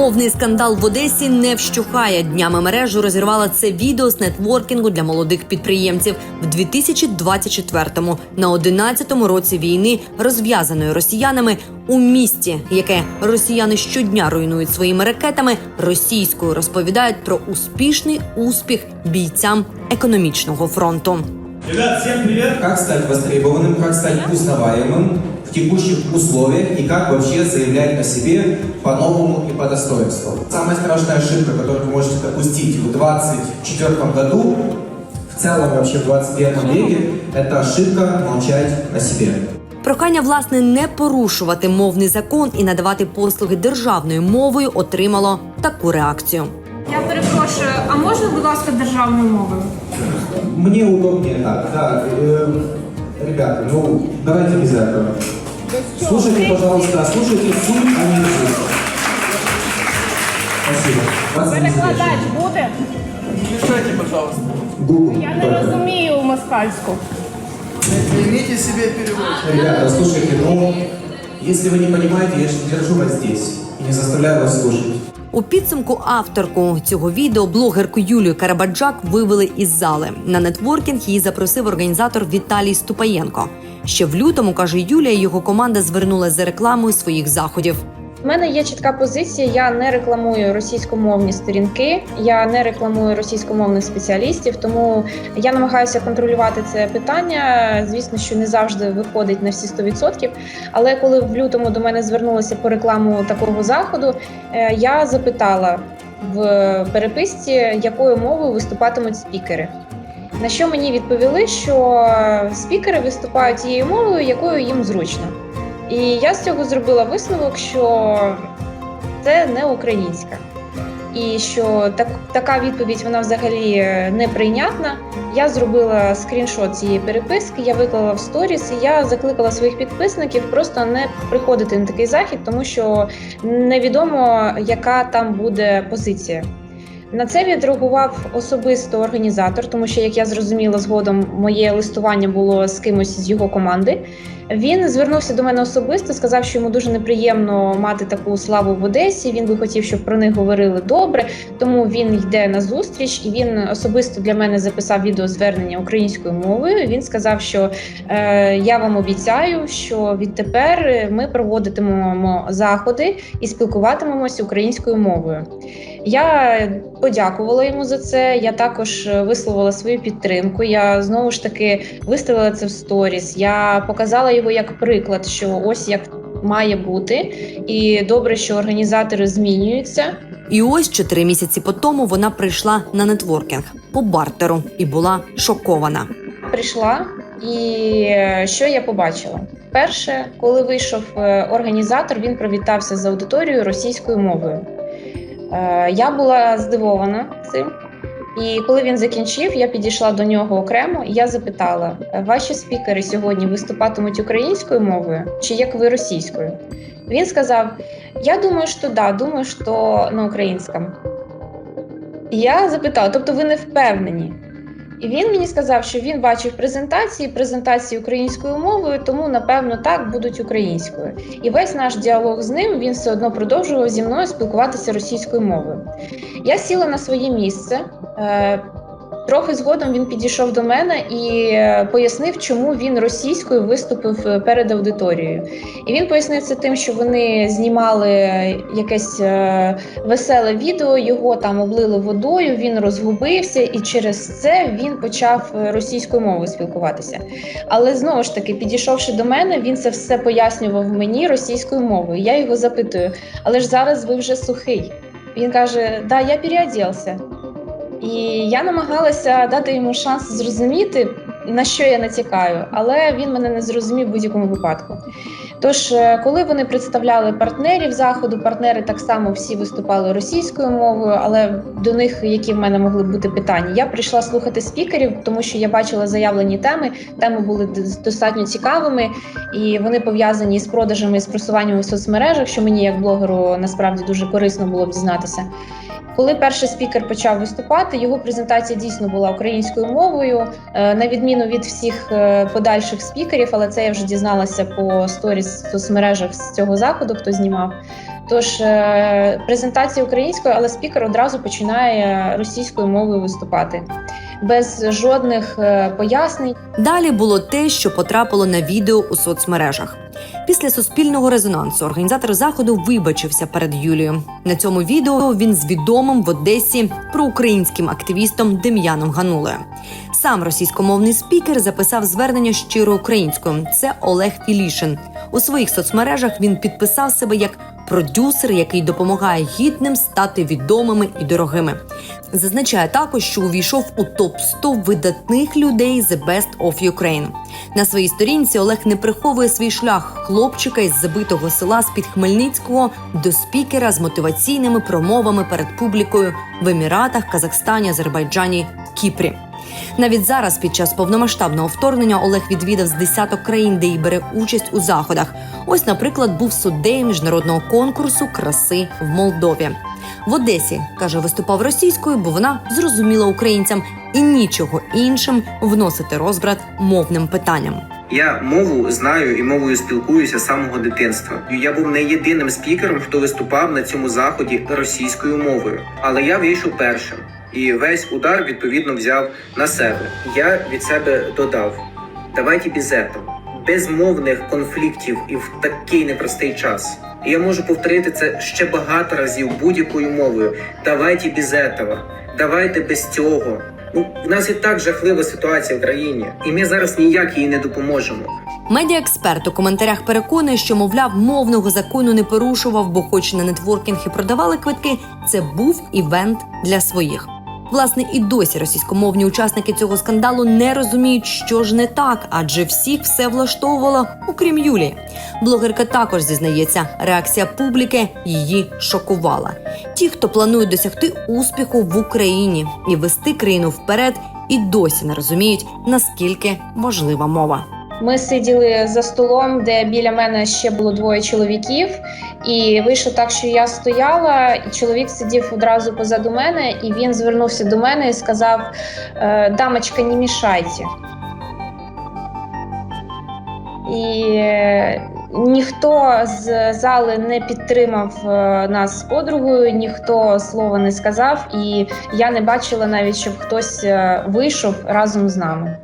Мовний скандал в Одесі не вщухає. Днями мережу розірвала це відео з нетворкінгу для молодих підприємців в 2024-му, на 11-му році війни, розв'язаної росіянами у місті, яке росіяни щодня руйнують своїми ракетами. Російською розповідають про успішний успіх бійцям економічного фронту. Ребят, всем привет! Как стать востребованным, как стать узнаваемым в текущих условиях и как вообще заявлять о себе по-новому и по достоинству. Самая страшная ошибка, которую вы можете допустить в 2024 году, в целом вообще в 21 веке, это ошибка молчать о себе. Прохання власне не порушувати мовний закон і надавати послуги державною мовою отримало таку реакцію. Я перепрошую, а можна, будь ласка, державною мовою? Мне удобнее так, да. э, ребята, ну давайте без этого. Слушайте, пожалуйста, слушайте суть, а не суть. Спасибо. Вас не Перекладач задерживаю. буде? Мешайте, пожалуйста. Google. Я не розумію москальську. Примите себе переводчик. Ребята, слушайте, ну, если вы не понимаете, я же не держу вас здесь и не заставляю вас слушать. У підсумку авторку цього відео блогерку Юлію Карабаджак вивели із зали. На нетворкінг її запросив організатор Віталій Ступаєнко. Ще в лютому каже Юлія, його команда звернулася за рекламою своїх заходів. У мене є чітка позиція. Я не рекламую російськомовні сторінки, я не рекламую російськомовних спеціалістів, тому я намагаюся контролювати це питання. Звісно, що не завжди виходить на всі 100%. Але коли в лютому до мене звернулися по рекламу такого заходу, е, я запитала в переписці, якою мовою виступатимуть спікери. На що мені відповіли, що спікери виступають тією мовою, якою їм зручно. І я з цього зробила висновок, що це не українська. І що так, така відповідь вона взагалі неприйнятна. Я зробила скріншот цієї переписки, я виклала в сторіс, і я закликала своїх підписників просто не приходити на такий захід, тому що невідомо, яка там буде позиція. На це відреагував особисто організатор, тому що, як я зрозуміла, згодом моє листування було з кимось з його команди. Він звернувся до мене особисто, сказав, що йому дуже неприємно мати таку славу в Одесі. Він би хотів, щоб про них говорили добре. Тому він йде на зустріч, і він особисто для мене записав відеозвернення українською мовою. Він сказав, що е, я вам обіцяю, що відтепер ми проводитимемо заходи і спілкуватимемося українською мовою. Я подякувала йому за це. Я також висловила свою підтримку. Я знову ж таки виставила це в сторіс. Я показала його як приклад, що ось як має бути, і добре, що організатори змінюються. І ось чотири місяці по тому вона прийшла на нетворкінг по бартеру і була шокована. Прийшла, і е, що я побачила? Перше, коли вийшов е, організатор, він привітався з аудиторією російською мовою. Е, Я була здивована цим. І коли він закінчив, я підійшла до нього окремо і я запитала: ваші спікери сьогодні виступатимуть українською мовою чи як ви російською? Він сказав: Я думаю, що да, думаю, що на українському. Я запитала: тобто ви не впевнені? І він мені сказав, що він бачив презентації, презентації українською мовою, тому напевно так будуть українською. І весь наш діалог з ним він все одно продовжував зі мною спілкуватися російською мовою. Я сіла на своє місце. Трохи згодом він підійшов до мене і е, пояснив, чому він російською виступив е, перед аудиторією. І він пояснив це тим, що вони знімали якесь е, веселе відео, його там облили водою, він розгубився, і через це він почав російською мовою спілкуватися. Але знову ж таки, підійшовши до мене, він це все пояснював мені російською мовою. Я його запитую: але ж зараз ви вже сухий. Він каже: Да, я переодівся. І я намагалася дати йому шанс зрозуміти, на що я натякаю, але він мене не зрозумів в будь-якому випадку. Тож, е, коли вони представляли партнерів заходу, партнери так само всі виступали російською мовою, але до них, які в мене могли бути питання, я прийшла слухати спікерів, тому що я бачила заявлені теми. Теми були достатньо цікавими, і вони пов'язані з продажами і з просуванням в соцмережах, що мені як блогеру насправді дуже корисно було б дізнатися. Коли перший спікер почав виступати, його презентація дійсно була українською мовою, е, на відміну від всіх е, подальших спікерів, але це я вже дізналася по сторіс в соцмережах з цього заходу, хто знімав. Тож е, презентація українською, але спікер одразу починає російською мовою виступати без жодних е, пояснень. Далі було те, що потрапило на відео у соцмережах. Після суспільного резонансу організатор заходу вибачився перед Юлією. На цьому відео він з відомим в Одесі проукраїнським активістом Дем'яном Ганулою. Сам російськомовний спікер записав звернення щиро українською. Це Олег Філішин. У своїх соцмережах він підписав себе як продюсер, який допомагає гідним стати відомими і дорогими. Зазначає також, що увійшов у топ 100 видатних людей The Best of Ukraine. На своїй сторінці Олег не приховує свій шлях хлопчика із забитого села з під Хмельницького до спікера з мотиваційними промовами перед публікою в Еміратах, Казахстані, Азербайджані, Кіпрі. Навіть зараз, під час повномасштабного вторгнення, Олег відвідав з десяток країн, де й бере участь у заходах. Ось, наприклад, був суддею міжнародного конкурсу краси в Молдові. В Одесі каже, виступав російською, бо вона зрозуміла українцям і нічого іншим вносити розбрат мовним питанням. Я мову знаю і мовою спілкуюся з самого дитинства. Я був не єдиним спікером, хто виступав на цьому заході російською мовою, але я вийшов першим. І весь удар відповідно взяв на себе. Я від себе додав: давайте без этого. без мовних конфліктів і в такий непростий час. І я можу повторити це ще багато разів будь-якою мовою. Давайте без этого. Давайте без цього. Ну, в нас і так жахлива ситуація в країні, і ми зараз ніяк їй не допоможемо. Медіаексперт у коментарях переконує, що мовляв мовного закону не порушував, бо, хоч на нетворкінг і продавали квитки, це був івент для своїх. Власне, і досі російськомовні учасники цього скандалу не розуміють, що ж не так, адже всіх все влаштовувало, окрім Юлії. Блогерка також зізнається, реакція публіки її шокувала. Ті, хто планує досягти успіху в Україні і вести країну вперед, і досі не розуміють, наскільки важлива мова. Ми сиділи за столом, де біля мене ще було двоє чоловіків, і вийшло так, що я стояла, і чоловік сидів одразу позаду мене, і він звернувся до мене і сказав: «Е, Дамочка, не мішайте. І е, ніхто з зали не підтримав е, нас з подругою, ніхто слова не сказав, і я не бачила навіть, щоб хтось вийшов разом з нами.